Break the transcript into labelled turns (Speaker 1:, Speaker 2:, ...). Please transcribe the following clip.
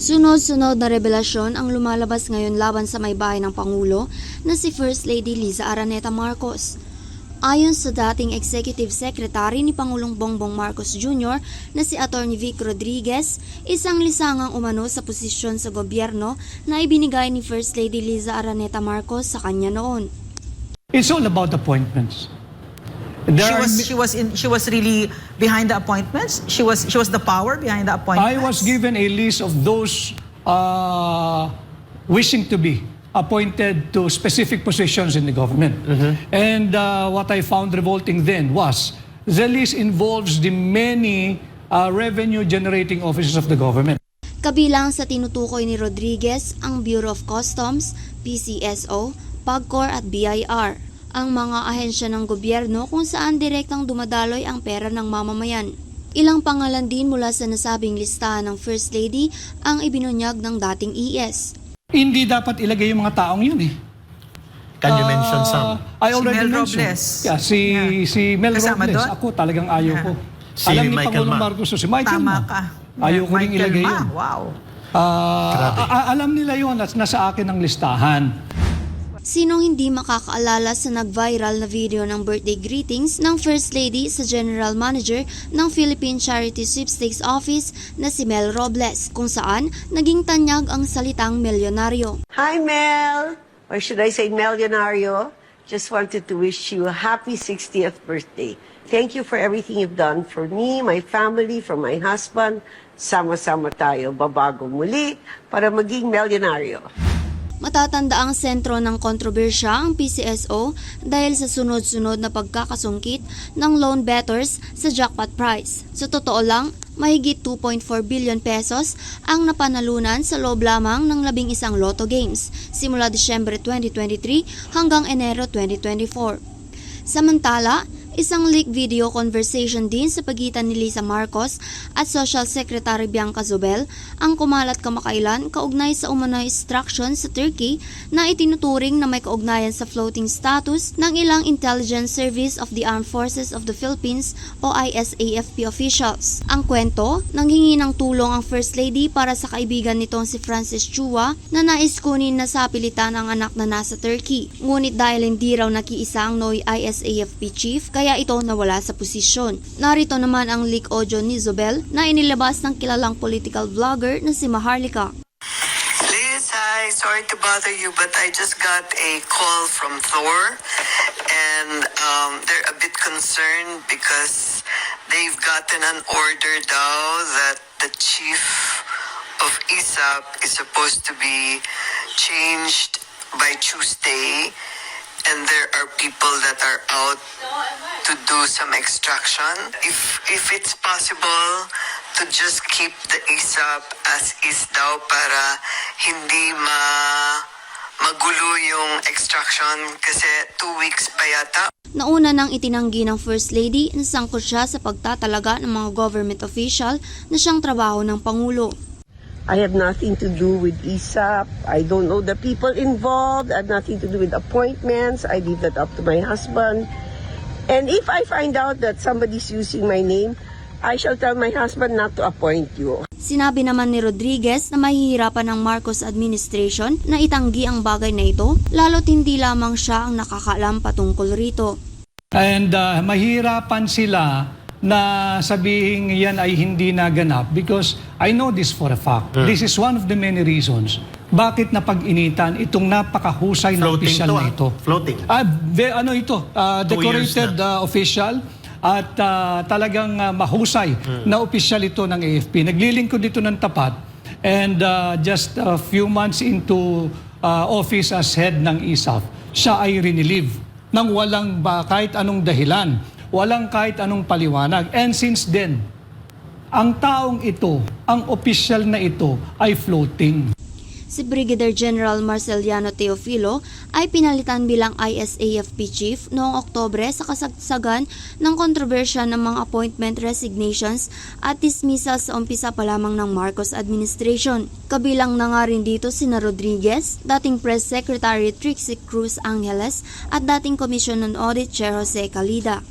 Speaker 1: Sunod-sunod na revelasyon ang lumalabas ngayon laban sa may bahay ng Pangulo na si First Lady Liza Araneta Marcos. Ayon sa dating Executive Secretary ni Pangulong Bongbong Marcos Jr. na si Atty. Vic Rodriguez, isang lisangang umano sa posisyon sa gobyerno na ibinigay ni First Lady Liza Araneta Marcos sa kanya noon.
Speaker 2: It's all about appointments. There
Speaker 3: she was she was in she was really behind the appointments. She was she was the power behind the
Speaker 2: I
Speaker 3: appointments.
Speaker 2: was given a list of those uh, wishing to be appointed to specific positions in the government. And uh, what I found revolting then was the list involves the many uh, revenue generating offices of the government.
Speaker 1: Kabilang sa tinutukoy ni Rodriguez ang Bureau of Customs, PCSO, PAGCOR at BIR, ang mga ahensya ng gobyerno kung saan direktang dumadaloy ang pera ng mamamayan. Ilang pangalan din mula sa nasabing listahan ng First Lady ang ibinunyag ng dating ES.
Speaker 2: Hindi dapat ilagay yung mga taong yun eh.
Speaker 4: Can you mention
Speaker 2: Uh,
Speaker 4: some?
Speaker 2: I
Speaker 3: Si
Speaker 2: already
Speaker 3: Mel
Speaker 2: mentioned.
Speaker 3: Robles.
Speaker 2: Yeah, si,
Speaker 3: Yeah.
Speaker 2: si Mel
Speaker 3: Kasama
Speaker 2: Robles.
Speaker 3: doon?
Speaker 2: Ako talagang ayaw ko.
Speaker 4: Si
Speaker 2: Alam ni
Speaker 4: Michael
Speaker 2: Pangulong
Speaker 4: Ma.
Speaker 2: Marcos, si Michael
Speaker 3: Tama
Speaker 2: Ma.
Speaker 3: ka.
Speaker 2: Ayaw ko rin ilagay
Speaker 3: Ma,
Speaker 2: yun.
Speaker 3: Wow.
Speaker 2: Ah,
Speaker 4: Grabe.
Speaker 2: alam nila yun at nasa akin ang listahan.
Speaker 1: Sinong hindi makakaalala sa nag-viral na video ng birthday greetings ng First Lady sa General Manager ng Philippine Charity Sweepstakes Office na si Mel Robles kung saan naging tanyag ang salitang milyonaryo.
Speaker 5: Hi, Mel. Or should I say Melionario? Just wanted to wish you a happy 60th birthday. Thank you for everything you've done for me, my family, for my husband. Sama-sama tayo babago muli para maging milyonaryo.
Speaker 1: Matatanda ang sentro ng kontrobersya ang PCSO dahil sa sunod-sunod na pagkakasungkit ng loan bettors sa jackpot prize. Sa totoo lang, mahigit 2.4 billion pesos ang napanalunan sa loob lamang ng labing isang lotto games simula Disyembre 2023 hanggang Enero 2024. Samantala, isang leak video conversation din sa pagitan ni Lisa Marcos at Social Secretary Bianca Zobel ang kumalat kamakailan kaugnay sa umano'y instruction sa Turkey na itinuturing na may kaugnayan sa floating status ng ilang Intelligence Service of the Armed Forces of the Philippines o ISAFP officials. Ang kwento, nanghingi ng tulong ang First Lady para sa kaibigan nitong si Francis Chua na nais kunin na sa pilitan ang anak na nasa Turkey. Ngunit dahil hindi raw nakiisa ang Noy ISAFP chief, kaya ito nawala sa posisyon. Narito naman ang leak audio ni Zobel na inilabas ng kilalang political vlogger na si Maharlika.
Speaker 6: Liz, hi. Sorry to bother you, but I just got a call from Thor, and um, they're a bit concerned because they've gotten an order now that the chief of ISAP is supposed to be changed by Tuesday, and there are people that are out to do some extraction. If if it's possible to just keep the ISAP as is daw para hindi ma magulo yung extraction kasi two weeks pa yata
Speaker 1: Nauna nang itinanggi ng First Lady na sangkot siya sa pagtatalaga ng mga government official na siyang trabaho ng Pangulo.
Speaker 5: I have nothing to do with ISAP. I don't know the people involved. I have nothing to do with appointments. I leave that up to my husband. And if I find out that somebody's using my name, I shall tell my husband not to appoint you.
Speaker 1: Sinabi naman ni Rodriguez na mahihirapan ng Marcos administration na itanggi ang bagay na ito, lalo't hindi lamang siya ang nakakaalam patungkol rito.
Speaker 2: And uh, mahirapan sila na sabihin yan ay hindi naganap because I know this for a fact. This is one of the many reasons bakit napag-initan itong napakahusay na
Speaker 4: Floating
Speaker 2: official
Speaker 4: to,
Speaker 2: na
Speaker 4: ah.
Speaker 2: ito.
Speaker 4: Floating.
Speaker 2: Ah, ve- ano ito?
Speaker 4: Two years
Speaker 2: decorated uh, official at ah, talagang ah, mahusay na official ito ng AFP. Naglilingkod dito ng tapat and ah, just a few months into ah, office as head ng ISAF, siya ay rinelieve nang walang ba kahit anong dahilan, walang kahit anong paliwanag. And since then, ang taong ito, ang official na ito ay floating.
Speaker 1: Si Brigadier General Marceliano Teofilo ay pinalitan bilang ISAFP Chief noong Oktobre sa kasagsagan ng kontrobersya ng mga appointment resignations at dismissal sa umpisa pa lamang ng Marcos administration. Kabilang na nga rin dito sina Rodriguez, dating Press Secretary Trixie Cruz Angeles at dating Commission on Audit Chair Jose Calida.